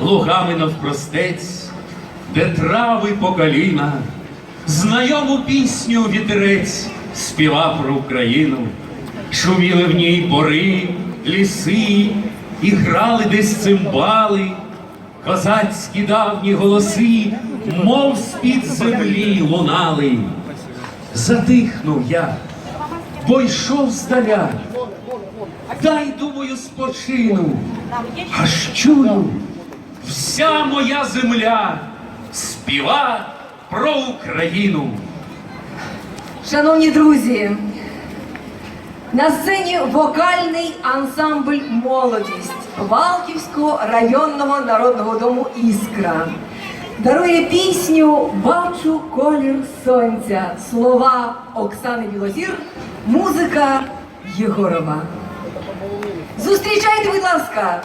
лугами навпростець, де трави по коліна, знайому пісню вітерець співав про Україну, шуміли в ній бори, ліси, і грали десь цимбали, козацькі давні голоси, мов з-під землі лунали. Затихнув я, бо йшов здаля. Дай, думаю, спочину, аж чую, вся моя земля співа про Україну. Шановні друзі, на сцені вокальний ансамбль Молодість Валківського районного народного дому Іскра. Дарує пісню Бачу колір сонця. Слова Оксани Білозір, музика Єгорова. Зустрічайте, будь ласка!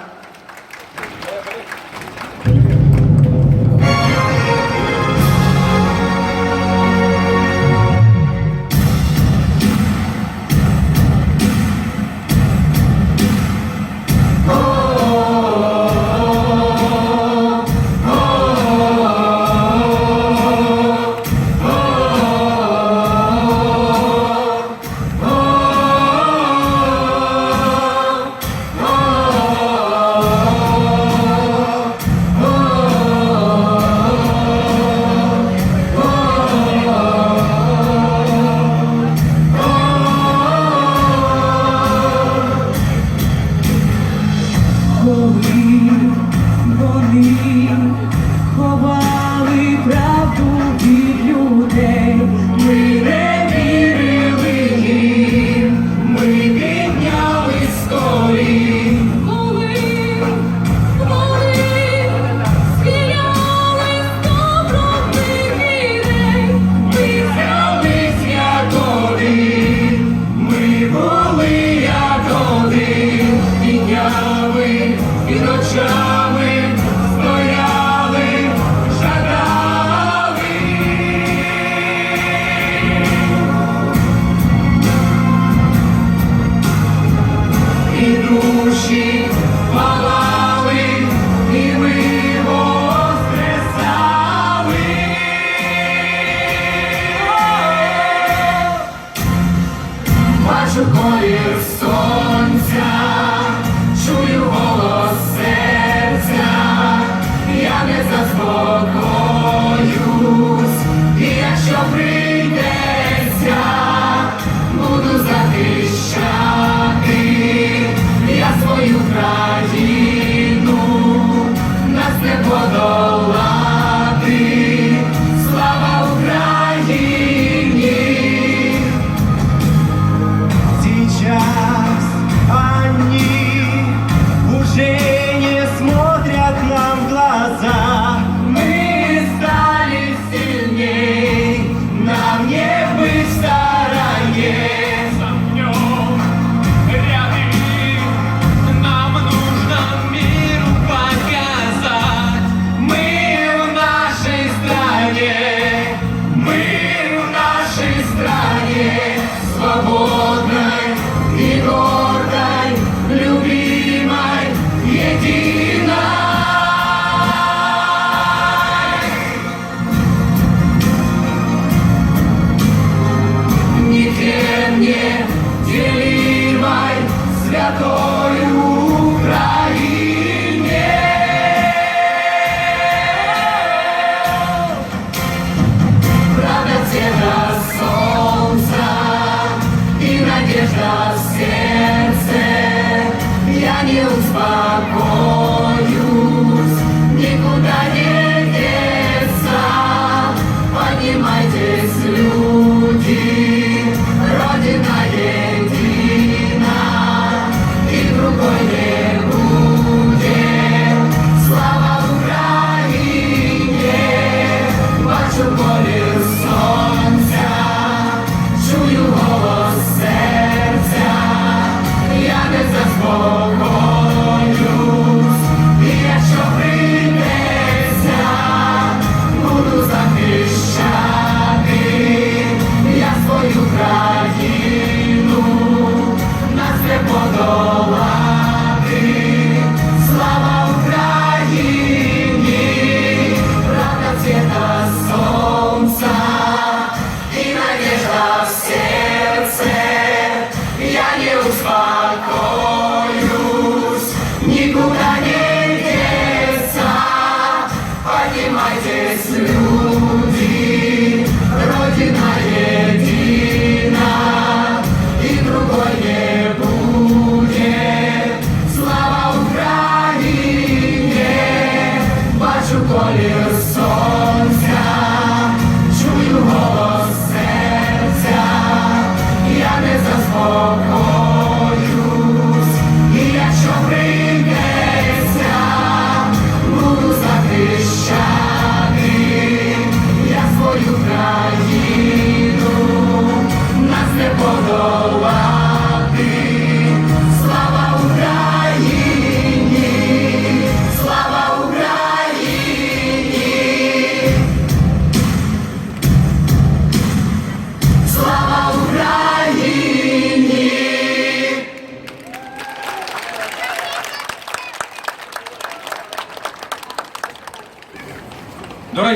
Lord.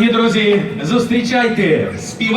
Дорогі друзі, зустрічайте співа.